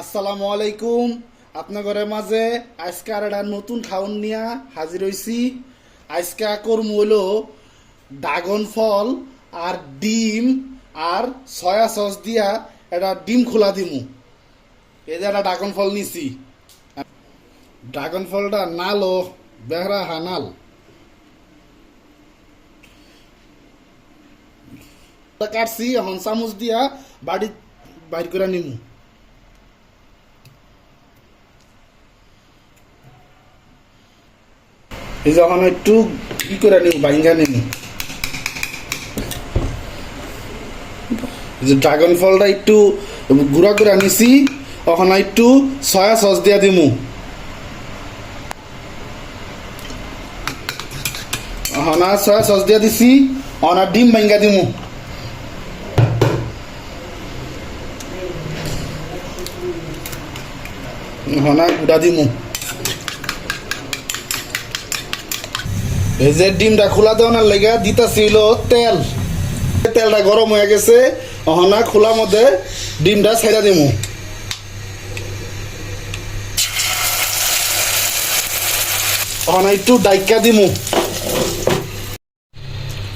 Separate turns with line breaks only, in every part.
আসসালামু আলাইকুম। আপনাদের মাঝে আজকে আর একটা নতুন খাওন নিয়া হাজির হইছি। আজকে করমু হলো ড্রাগন ফল আর ডিম আর সয়া সস দিয়া একটা ডিম খোলা দিমু। এই যে একটা ড্রাগন ফল নিছি। ড্রাগন ফলটা নাল বেহরা হানাল কাটছি, এখন চামচ দিয়া বাড়ি বাইর করে নিমু। যখন একটু কি করে নিব, বাইঙ্গা নিব? যে ড্রাগন ফলটা একটু গুঁড়া করে নিছি ওখানে একটু সয়া সস দিয়া দিমু। হনা সয়া সস দিয়া দিছি অনা ডিম বাইঙ্গা দিমু। হনা গুড়া দিমু। যে ডিমটা খোলা দেওয়ার লেগা দিতাছিল তেল। তেলটা গরম হয়ে গেছে, অহনা খোলা মধ্যে ডিমটা ছেড়ে দিমু। অহনা একটু ডাইকা দিমু।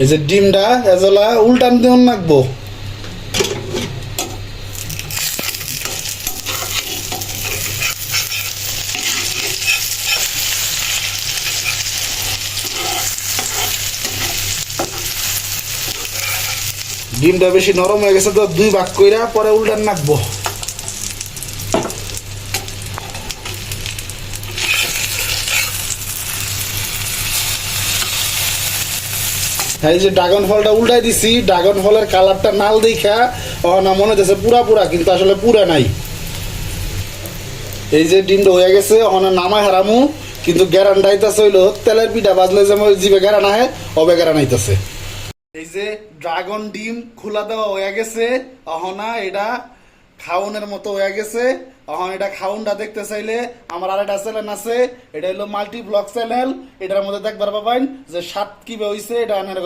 এই যে ডিমটা এজলা উল্টান দিন লাগবো। ডিমটা বেশি নরম হয়ে গেছে তো দুই ভাগ কইরা পরে উল্টান নাকবো। এই যে ড্রাগন ফলটা উল্টাই দিছি, ড্রাগন ফলের কালারটা নাল দেখা না, মনে হচ্ছে পুরা পুরা, কিন্তু আসলে পুরা নাই। এই যে ডিমটা হয়ে গেছে অহনা নামায় হারামু, কিন্তু গ্যারান ডাইতাছে হইল, তেলের পিঠা বাজলে যেমন জিবে গ্যারান আহে, অবে গ্যারান আইতাছে। এই যে ড্রাগন ডিম খোলা দেওয়া হয়ে গেছে, অহনা এটা খাউনের মতো হয়ে গেছে। এখন এটা খাউনটা দেখতে চাইলে আমার আর একটা চ্যানেল আছে, এটা হলো মাল্টি ব্লক চ্যানেল এটার মধ্যে দেখবার পাবেন যে সাত কীভাবে হয়েছে এটা আনার